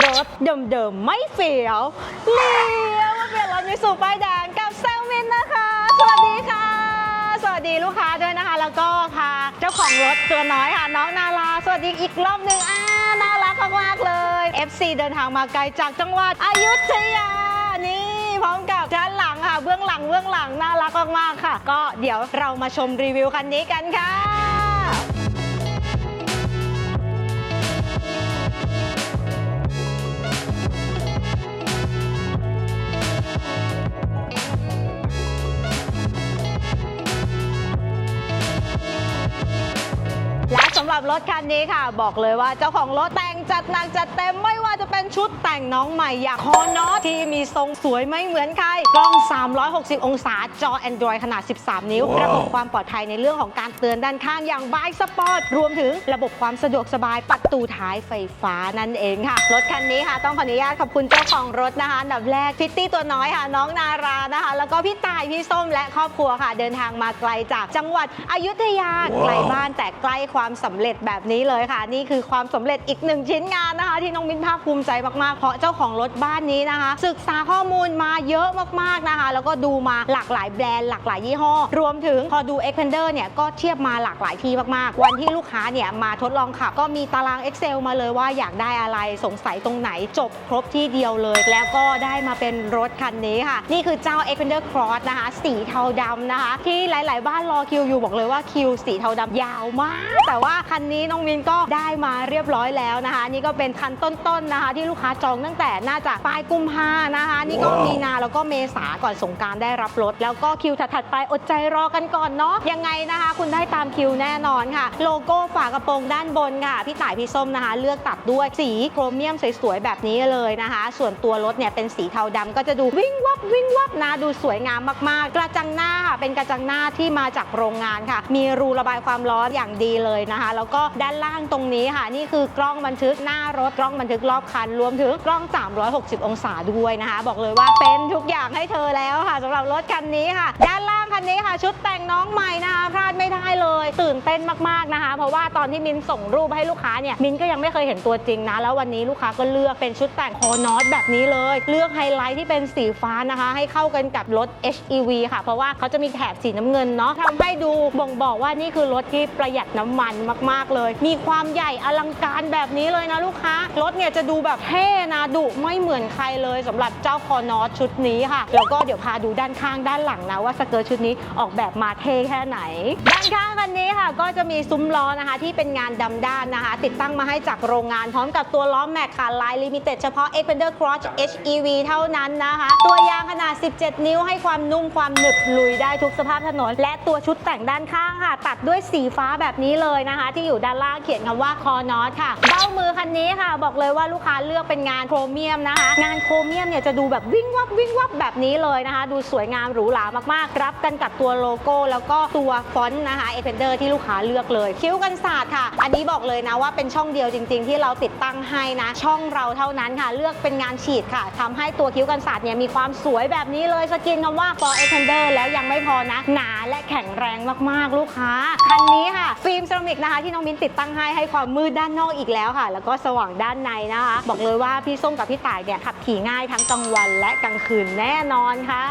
รถเดิมๆ ไม่เฟียวเลี้ยวมาเปลี่ยนรถมิสูป้ายแดงกับแซลวินนะคะ สวัสดีค่ะ สวัสดีลูกค้าด้วยนะคะ แล้วก็พาเจ้าของรถตัวน้อยค่ะ น้องนาราสวัสดีอีกรอบหนึ่งอ่าน่ารักมากๆเลย FC เดินทางมาไกลจากจังหวัดอยุธยานี่พร้อมกับด้านหลังค่ะ เบื้องหลังเบื้องหลังน่ารักมากๆค่ะ ก็เดี๋ยวเรามาชมรีวิวคันนี้กันค่ะ และสำหรับรถคันนี้ค่ะ บอกเลยว่าเจ้าของรถแต่งจัดหนักจัดเต็มไม่ เป็นชุดแต่งน้องใหม่อย่างคอนอที่มีทรงสวยไม่เหมือนใคร กล้อง 360 องศาจอ Android ขนาด 13 นิ้ว ระบบความปลอดภัยในเรื่องของการเตือนด้านข้างอย่างบายสปอร์ต รวมถึงระบบความสะดวกสบายประตูท้ายไฟฟ้านั่นเองค่ะ รถคันนี้ค่ะ ต้องขออนุญาตขอบคุณเจ้าของรถนะคะอันดับแรกพิตตี้ตัวน้อยค่ะ น้องนารานะคะ แล้วก็พี่ตายพี่ส้มและครอบครัวค่ะ เดินทางมาไกลจากจังหวัดอยุธยาไกลบ้านแต่ใกล้ความสำเร็จแบบนี้เลยค่ะ นี่คือความสำเร็จอีกหนึ่งชิ้นงานนะคะ ที่น้องมิ้นภาคภูมิใจมากๆ เพราะเจ้าของรถบ้านนี้นะคะ ศึกษาข้อมูลมาเยอะมากๆนะคะ แล้วก็ดูมาหลากหลายแบรนด์หลากหลายยี่ห้อ รวมถึงพอดู e x p a n d e r เนี่ยก็เทียบมาหลากหลายที่มากๆ วันที่ลูกค้าเนี่ยมาทดลองขับ ก็มีตาราง Excel มาเลยว่าอยากได้อะไรสงสัยตรงไหนจบครบที่เดียวเลย แล้วก็ได้มาเป็นรถคันนี้ค่ะ นี่คือเจ้า e x p a n d e r Cross นะคะ สีเทาดำนะคะ ที่หลาย ๆ บ้านรอคิวอยู่บอกเลยว่าคิวสีเทาดำยาวมาก แต่ว่าคันนี้น้องมินก็ได้มาเรียบร้อยแล้วนะคะ นี่ก็เป็นคันต้น ๆ นะคะที่ลูกค้าจองตั้งแต่น่าจะปลายกุมภานะคะ นี่ก็มีนาแล้วก็เมษาก่อนสงกรารได้รับรถ แล้วก็คิวถัดๆไปอดใจรอกันก่อนเนาะยังไงนะคะ คุณได้ตามคิวแน่นอนค่ะ โลโก้ฝากระโปรงด้านบนค่ะ พี่ต่ายพี่ส้มนะคะ เลือกตัดด้วยสีโครเมียมสวยๆแบบนี้เลยนะคะ ส่วนตัวรถเนี่ยเป็นสีเทาดำก็จะดูวิ่งวับวิ่งวับนะดูสวยงามมากๆ กระจังหน้าค่ะเป็นกระจังหน้าที่มาจากโรงงานค่ะ มีรูระบายความร้อนอย่างดีเลยนะคะ แล้วก็ด้านล่างตรงนี้ค่ะ นี่คือกล้องบันทึกหน้ารถกล้องบันทึกรอบคันรวมถึงกล้อง 360 องศาด้วยนะคะ บอกเลยว่าเป็นทุกอย่างให้เธอแล้วค่ะสำหรับรถคันนี้ค่ะ ด้านล่าง คันนี้ค่ะ ชุดแต่งน้องใหม่นะคะพลาดไม่ได้เลย ตื่นเต้นมากๆนะคะ เพราะว่าตอนที่มินส่งรูปให้ลูกค้าเนี่ยมินก็ยังไม่เคยเห็นตัวจริงนะ แล้ววันนี้ลูกค้าก็เลือกเป็นชุดแต่งคอนอตแบบนี้เลย เลือกไฮไลท์ที่เป็นสีฟ้านะคะ ให้เข้ากันกับรถ HEV ค่ะ เพราะว่าเขาจะมีแถบสีน้ำเงินเนาะทำให้ดูบ่งบอกว่านี่คือรถที่ประหยัดน้ำมันมากๆเลย มีความใหญ่อลังการแบบนี้เลยนะลูกค้ารถเนี่ยจะดูแบบเท่นะดุไม่เหมือนใครเลยสำหรับเจ้าคอนอตชุดนี้ค่ะแล้วก็เดี๋ยวพาดูด้านข้างด้านหลังนะว่าสเกิร์ตชุดนี้ออกแบบมาเท่แค่ไหน ด้านข้างคันนี้ค่ะ ก็จะมีซุ้มล้อนะคะ ที่เป็นงานดำด้านนะคะ ติดตั้งมาให้จากโรงงานพร้อมกับตัวล้อแม็กค่ะลายลิมิเต็ดเฉพาะ Xpander Cross HEV เท่านั้นนะคะ ตัวยางขนาด 17 นิ้วให้ความนุ่มความหนึบลุยได้ทุกสภาพถนน และตัวชุดแต่งด้านข้างค่ะ ตัดด้วยสีฟ้าแบบนี้เลยนะคะ ที่อยู่ด้านล่างเขียนคำว่าคอนอตค่ะเบ้ามือคันนี้ค่ะ บอกเลยว่าลูกค้าเลือกเป็นงานโครเมียมนะคะ งานโครเมียมเนี่ยจะดูแบบวิ่งวับวิ่งวับแบบนี้เลยนะคะ ดูสวยงามหรูหรามากๆ รับกันกับตัวโลโก้ แล้วก็ตัวฟอนต์นะคะเอเพนเดอร์ที่ลูกค้าเลือกเลย คิ้วกันศาสตร์ค่ะ อันนี้บอกเลยนะว่าเป็นช่องเดียวจริง ๆ ที่เราติดตั้งให้นะ ช่องเราเท่านั้นค่ะ เลือกเป็นงานฉีดค่ะทำให้ตัวคิ้วกันศาสตร์เนี่ยมีความสวยแบบนี้เลยสกินคำว่า for e x p a n d e r แล้วยังไม่พอนะ หนาและแข็งแรงมากๆ ลูกค้า คันนี้ค่ะ ฟิล์มเซรามิกนะคะ ที่น้องมิ้นติดตั้งให้ให้ความมืดด้านนอกอีกแล้วค่ะ แล้วก็สว่างด้านในนะคะ บอกเลยว่าพี่ส้มกับพี่ต่ายเนี่ยขับขี่ง่ายทั้งกลางวันและกลางคืนแน่นอนค่ะ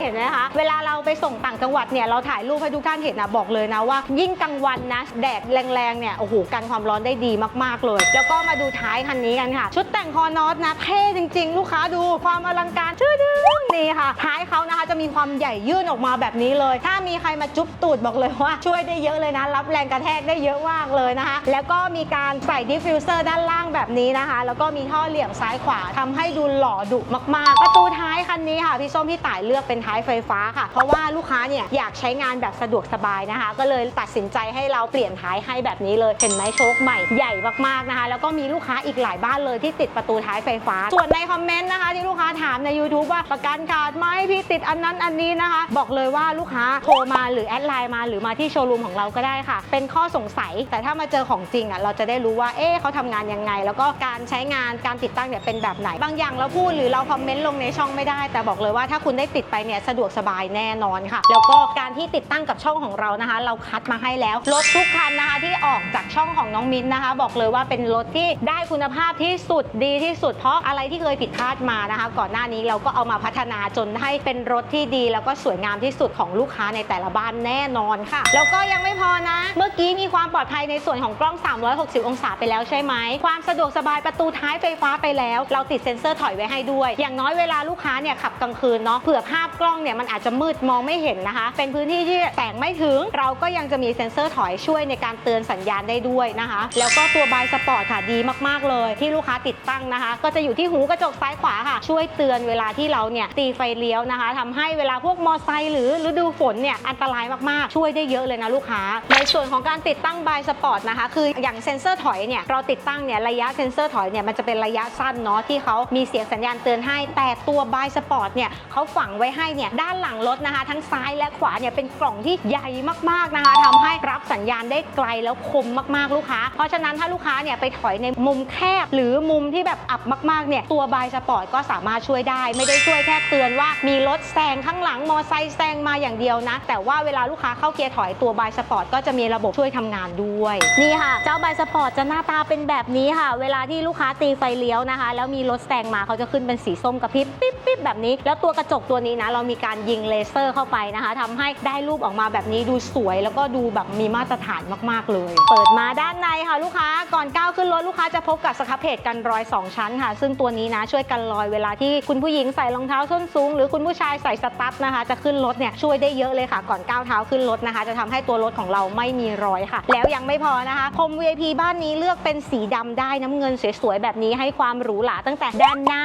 เห็นไหมคะ เวลาเราไปส่งตางจังหวัดเนี่ยเราถ่ายรูปให้ทุกท่านเห็นนะบอกเลยนะว่า ยิ่งกลางวันนะแดดแรงๆเนี่ยโอ้โหกันความร้อนได้ดีมากๆเลย แล้วก็มาดูท้ายคันนี้กันค่ะ ชุดแต่งคอนอสนะเท่จริง ๆ ลูกค้าดูความอลังการชื่อดึ งนี่ค่ะ ท้ายเขานะคะจะมีความใหญ่ยื่นออกมาแบบนี้เลย ถ้ามีใครมาจุ๊บตูดบอกเลยว่า ช่วยได้เยอะเลยนะ รับแรงกระแทกได้เยอะมากเลยนะคะ แล้วก็มีการใส่ดิฟฟิวเซอร์ด้านล่างแบบนี้นะคะ แล้วก็มีท่อเหลี่ยมซ้ายขวาทำให้ดูหล่อดุมากๆ ประตูท้ายคันนี้ค่ะพี่ส้มพี่ต่ายเลือกเป็นท้ายไฟฟ้าค่ะ เพราะว่าลูกค้าเนี่ยอยากใช้งานแบบสะดวกสบายนะคะ ก็เลยตัดสินใจให้เราเปลี่ยนท้ายให้แบบนี้เลยเห็นไหมโชคใหม่ใหญ่มากๆนะคะ แล้วก็มีลูกค้าอีกหลายบ้านเลยที่ติดประตูท้ายไฟฟ้า ส่วนในคอมเมนต์นะคะที่ลูกค้าถามใน YouTube ว่าประกันขาดไหมพี่ติดอันนั้นอันนี้นะคะ บอกเลยว่าลูกค้าโทรมาหรือแอดไลน์มาหรือมาที่โชว์รูมของเราก็ได้ค่ะ เป็นข้อสงสัยแต่ถ้ามาเจอของจริงอะเราจะได้รู้ว่าเอ๊ะเขาทำงานยังไง แล้วก็การใช้งานการติดตั้งเนี่ยเป็นแบบไหน บางอย่างเราพูดหรือเราคอมเมนต์ลงในช่องไม่ได้ แต่บอกเลยว่าถ้าคุณได้ติดไปเนี่ยสะดวกสบายแน่นอนค่ะค่ะ แล้วก็การที่ติดตั้งกับช่องของเรานะคะ เราคัดมาให้แล้วรถทุกคันนะคะที่ออกจากช่องของน้องมิ้นนะคะ บอกเลยว่าเป็นรถที่ได้คุณภาพที่สุดดีที่สุดเพราะอะไรที่เคยผิดพลาดมานะคะ ก่อนหน้านี้เราก็เอามาพััฒนาจนให้เป็นรถที่ดี แล้วก็สวยงามที่สุดของลูกค้าในแต่ละบ้านแน่นอนค่ะ แล้วก็ยังไม่พอนะ เมื่อกี้มีความปลอดภัยในส่วนของกล้อง 360 องศาไปแล้วใช่ไหม ความสะดวกสบายประตูท้ายไฟฟ้าไปแล้ว เราติดเซ็นเซอร์ถอยไว้ให้ด้วย อย่างน้อยเวลาลูกค้าเนี่ยขับกลางคืนเนาะเผื่อภาพกล้องเนี่ยมันอาจจะมืดมองไม่เห็นนะคะ เป็นพื้นที่ที่แสงไม่ถึง เราก็ยังจะมีเซ็นเซอร์ถอยช่วยในการเตือนสัญญาณได้ด้วยนะคะ แล้วก็ตัวบายสปอร์ตค่ะดีมากๆเลย ที่ลูกค้าติดตั้งนะคะ ก็จะอยู่ที่หูกระจกซ้ายขวาค่ะ ช่วยเตือนเวลาที่เราเนี่ยตีไฟเลี้ยวนะคะทำให้เวลาพวกมอไซค์หรือฤดูฝนเนี่ยอันตรายมากๆ ช่วยได้เยอะเลยนะลูกค้า ในส่วนของการติดตั้งบายสปอร์ตนะคะ คืออย่างเซ็นเซอร์ถอยเนี่ยเราติดตั้งเนี่ยระยะเซ็นเซอร์ถอยเนี่ยมันจะเป็นระยะสั้นเนาะที่เขามีเสียงสัญญาณเตือนให้ แต่ตัวบายสปอร์ตเนี่ยเขาฝังไว้ให้เนี่ยด้านหลังรถนะคะ ทั้งซ้ายและขวาเนี่ยเป็นกล่องที่ใหญ่มากๆนะคะทำให้รับสัญญาณได้ไกลแล้วคมมากๆลูกค้า เพราะฉะนั้นถ้าลูกค้าเนี่ยไปถอยในมุมแคบ หรือมุมที่แบบอับมากๆเนี่ยตัวบายสปอร์ตก็สามารถช่วยได้ไม่ได้ช่วยแค่เตือนว่ามีรถแซงข้างหลังมอไซค์แซงมาอย่างเดียวนะ แต่ว่าเวลาลูกค้าเข้าเกียร์ถอยตัวบายสปอร์ตก็จะมีระบบช่วยทำงานด้วย นี่ค่ะ เจ้าบายสปอร์ตจะหน้าตาเป็นแบบนี้ค่ะ เวลาที่ลูกค้าตีไฟเลี้ยวนะคะ แล้วมีรถแซงมาเขาจะขึ้นเป็นสีส้มกระพริบปิ๊บปิ๊บแบบนี้ แล้วตัวกระจกตัวนี้นะ เรามีการยิงเลเซอร์เข้าไปนะคะทำให้ได้รูปออกมาแบบนี้ดูสวย แล้วก็ดูแบบมีมาตรฐานมากๆเลย เปิดมาด้านในค่ะลูกค้าก่อนก้าวขึ้นรถลูกค้าจะพบกับสครับเพจกันรอย 2 ชั้นค่ะ ซึ่งตัวนี้นะช่วยกันรอยเวลาที่คุณผู้หญิงใส่รองเท้าส้นสูง หรือคุณผู้ชายใส่สตั๊ดนะคะ จะขึ้นรถเนี่ยช่วยได้เยอะเลยค่ะก่อนก้าวเท้าขึ้นรถนะคะ จะทำให้ตัวรถของเราไม่มีรอยค่ะ แล้วยังไม่พอนะคะพรม VIP บ้านนี้เลือกเป็นสีดำได้น้ำเงินสวยๆแบบนี้ให้ความหรูหราตั้งแต่ด้านหน้า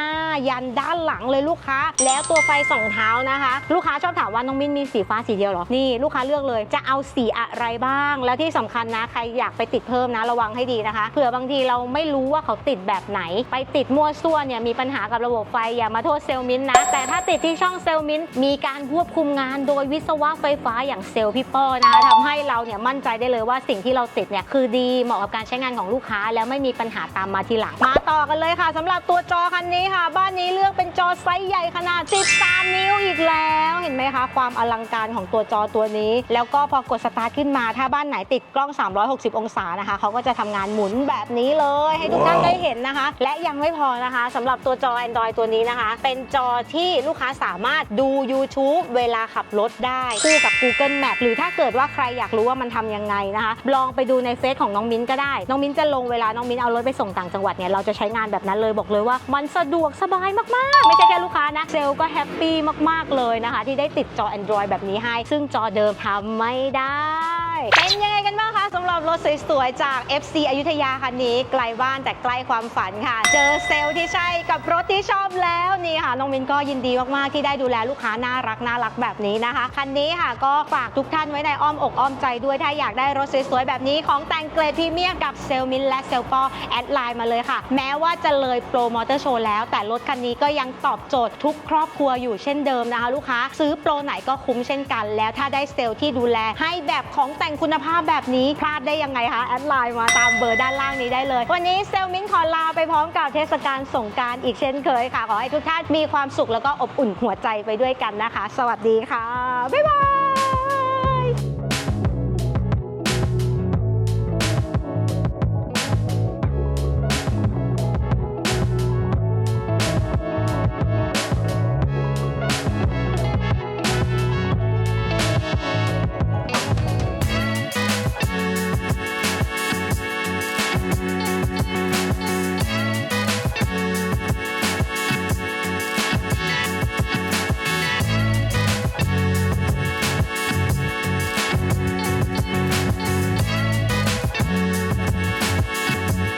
ยันด้านหลังเลยลูกค้า แล้วตัวไฟสองเท้านะคะ ลูกค้าชอบถามว่าน้องมินมีสีฟ้าสีเดียวหรอนี่ลูกค้าเลือกเลยจะเอาสีอะไรบ้าง แล้วที่สำคัญนะใครอยากไปติดเพิ่มนะระวังให้ดีนะคะเผื่อบางทีเราไม่รู้ว่าเขาติดแบบไหน ไปติดมั่วซั่วเนี่ยมีปัญหากับระบบไฟอย่ามาโทษเซลมินนะแต่ถ้าติดที่ช่องเซลล์มินมีการควบคุมงานโดยวิศวะไฟฟ้าอย่างเซลล์พี่ป้อนะคะทำให้เราเนี่ยมั่นใจได้เลยว่าสิ่งที่เราติดเนี่ยคือดีเหมาะกับการใช้งานของลูกค้า แล้วไม่มีปัญหาตามมาทีหลังมาต่อกันเลยค่ะสำหรับตัวจอคันนี้ค่ะ บ้านนี้เลือกเป็นจอไซส์ใหญ่ขนาด 13 นิ้วอีกแล้ว เห็นไหมคะ ความอลังการของตัวจอตัวนี้ แล้วก็พอกดสตาร์ทขึ้นมา ถ้าบ้านไหนติดกล้อง 360 องศานะคะเขาก็จะทำงานหมุนแบบนี้เลย ให้ทุกท่านได้เห็นนะคะ และยังไม่พอนะคะสำหรับตัวจอ Android ตัวนี้นะคะ เป็นจอที่ลูกค้าสามารถดู YouTube เวลาขับรถได้คู่กับ Google Map หรือถ้าเกิดว่าใครอยากรู้ว่ามันทำยังไงนะคะลองไปดูในเฟซของน้องมิ้นก็ได้ น้องมิ้นจะลงเวลาน้องมิ้นเอารถไปส่งต่างจังหวัดเนี่ยเราจะใช้งานแบบนั้นเลยบอกเลยว่า มันสะดวกสบายมากๆ ไม่ใช่แค่ลูกค้านะเซลก็แฮปปี้มากๆเลยนะคะ ที่ได้ติดจอ Android แบบนี้ให้ ซึ่งจอเดิมทำไม่ได้ เป็นยังไงกันบ้างคะสำหรับรถสวยๆ จาก FC อยุธยาคันนี้ไกลบ้านแต่ใกล้ความฝันค่ะ เจอเซลล์ที่ใช่กับรถที่ชอบแล้วนี่ค่ะน้องมินก็ยินดีมากๆ ที่ได้ดูแลลูกค้าน่ารักน่ารักแบบนี้นะคะคันนี้ค่ะก็ฝากทุกท่านไว้ในอ้อมอกอ้อมใจด้วยถ้าอยากได้รถสวยๆ แบบนี้ของแต่งเกรดพรีเมียมกับเซลมินและเซลปอแอดไลน์มาเลยค่ะ แม้ว่าจะเลยโปรมอเตอร์โชว์แล้ว แต่รถคันนี้ก็ยังตอบโจทย์ทุกครอบครัวอยู่เช่นเดิมนะคะ ลูกค้า ซื้อโปรไหนก็คุ้มเช่นกัน แล้วถ้าได้เซลที่ดูแลให้แบบของแต่งคุณภาพแบบนี้พลาดได้ยังไงคะ แอดไลน์มาตามเบอร์ด้านล่างนี้ได้เลย วันนี้เซลล์มินขอลาไปพร้อมกับเทศกาลสงกรารอีกเช่นเคยค่ะ ขอให้ทุกท่านมีความสุขแล้วก็อบอุ่นหัวใจไปด้วยกันนะคะ สวัสดีค่ะ บ๊ายบาย